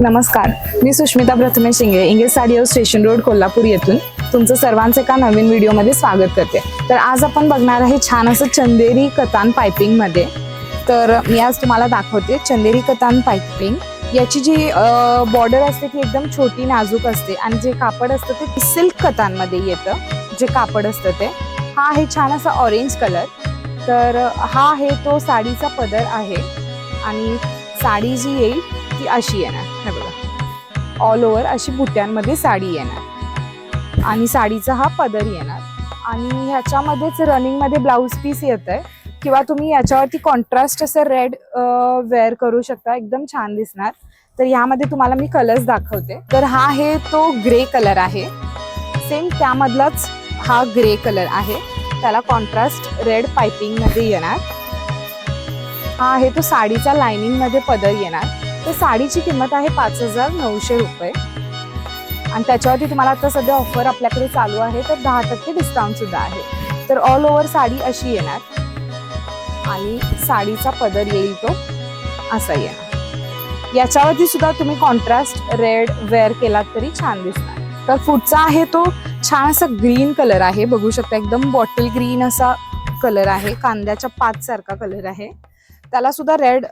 नमस्कार. मी Sushmita Prathamesh Shinge English sari station road Kolhapur येथून तुमचं सर्वांचे एका नवीन व्हिडिओमध्ये स्वागत करते. तर आज आपण बघणार आहे छान असं चंदेरी कतान पायपिंगमध्ये तर मी आज तुम्हाला दाखवते चंदेरी कतान पायपिंग. याची जी बॉर्डर असते ती एकदम छोटी नाजूक असते आणि जे कापड असतं ते सिल्क कतांमध्ये येतं. जे कापड असतं ते. हा आहे छान असा ऑरेंज कलर तर हा आहे तो साडीचा पदर आहे. आणि साडी जी येईल ती अशी येणार. हे बघा. ऑल ओव्हर अशी बुट्ट्यांमध्ये साडी येणार. आणि साडीचा हा पदर येणार. आणि ह्याच्यामध्येच रनिंगमध्ये ब्लाऊज पीस येत आहे किंवा तुम्ही याच्यावरती कॉन्ट्रास्ट असं रेड वेअर करू शकता. एकदम छान दिसणार. तर यामध्ये तुम्हाला मी कलर्स दाखवते. तर हा आहे तो ग्रे कलर आहे. सेम त्यामधलाच हा ग्रे कलर आहे. त्याला कॉन्ट्रास्ट रेड पायपिंगमध्ये येणार. हा आहे तो साडीचा लाइनिंगमध्ये पदर येणार. तर साडीची किंमत आहे पाच हजार नऊशे रुपये. आणि त्याच्यावरती तुम्हाला आता सध्या ऑफर आपल्याकडे चालू आहे तर दहा टक्के डिस्काउंट सुद्धा आहे. तर ऑल ओव्हर साडी अशी येणार. आणि साडीचा पदर येईल तो असा येणार. याच्यावरती सुद्धा तुम्ही कॉन्ट्रास्ट रेड वेअर केलात तरी छान दिसणार. तर पुढचा आहे तो छान असा ग्रीन कलर आहे. बघू शकता एकदम बॉटल ग्रीन असा कलर आहे. कांद्याच्या पाच सारखा कलर आहे. त्याला सुद्धा रेड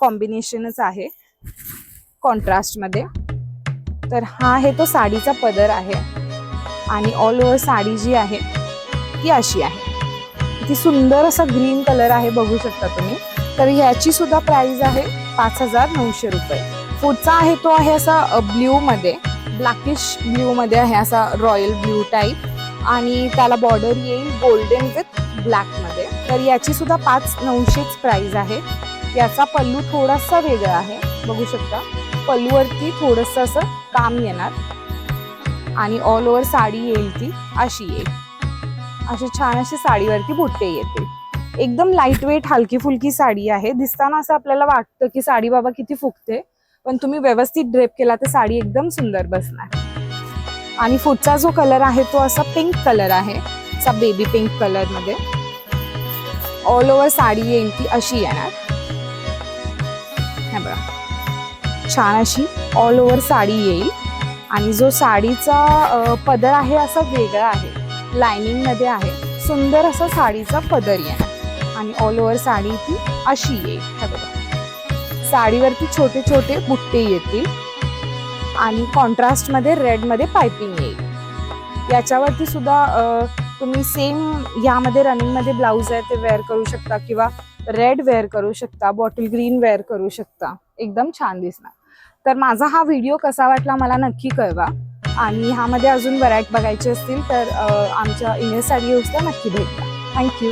कॉम्बिनेशनच आहे. कॉन्ट्रास्टमध्ये. तर हा आहे तो साडीचा पदर आहे. आणि ऑल ओव्हर साडी जी आहे ती अशी आहे. ती सुंदर असा ग्रीन कलर आहे बघू शकता तुम्ही. तर ह्याची सुद्धा प्राइस आहे पाच हजार नऊशे रुपये. पुढचा आहे तो आहे असा ब्ल्यू मध्ये ब्लॅकिश ब्ल्यू मध्ये आहे असा रॉयल ब्ल्यू टाईप आणि त्याला बॉर्डर येईल गोल्डन विथ ब्लॅकमध्ये तर याची सुद्धा पाच नऊशेच प्राइस आहे. याचा पल्लू थोडासा वेगळा आहे. बघू शकता. पल्लूवरती थोडस असं काम येणार. आणि ऑल ओव्हर साडी येईल ती अशी येईल. अशी छान अशी साडीवरती बुट्टे येतील. एकदम लाइट वेट हलकी फुलकी साडी आहे. दिसताना असं आपल्याला वाटतं की साडी बाबा किती फुगते पण तुम्ही व्यवस्थित ड्रेप केला तर साडी एकदम सुंदर बसणार. आणि पुढचा जो कलर आहे तो असा पिंक कलर आहे. असा बेबी पिंक कलरमध्ये. ऑल ओव्हर साडी येईल ती अशी येणार. बघा. छान अशी ऑल ओव्हर साडी येईल. आणि जो साडीचा पदर आहे असा वेगळा आहे. लायनिंगमध्ये आहे. सुंदर असा साडीचा पदर येणार. आणि ऑल ओव्हर साडी ती अशी येईल. हे बघा. साडीवरती छोटे छोटे बुट्टे येतील. आणि कॉन्ट्रास्टमध्ये रेडमध्ये पायपिंग येईल. याच्यावरती सुद्धा तुम्ही सेम यामध्ये रनिंगमध्ये ब्लाऊज आहे ते वेअर करू शकता किंवा रेड वेअर करू शकता बॉटल ग्रीन वेअर करू शकता. एकदम छान दिसणार. तर माझा हा व्हिडिओ कसा वाटला मला नक्की कळवा. आणि ह्यामध्ये अजून व्हरायटी बघायची असतील तर आमच्या इंग्लिश साडी हाऊसला नक्की भेटा थँक्यू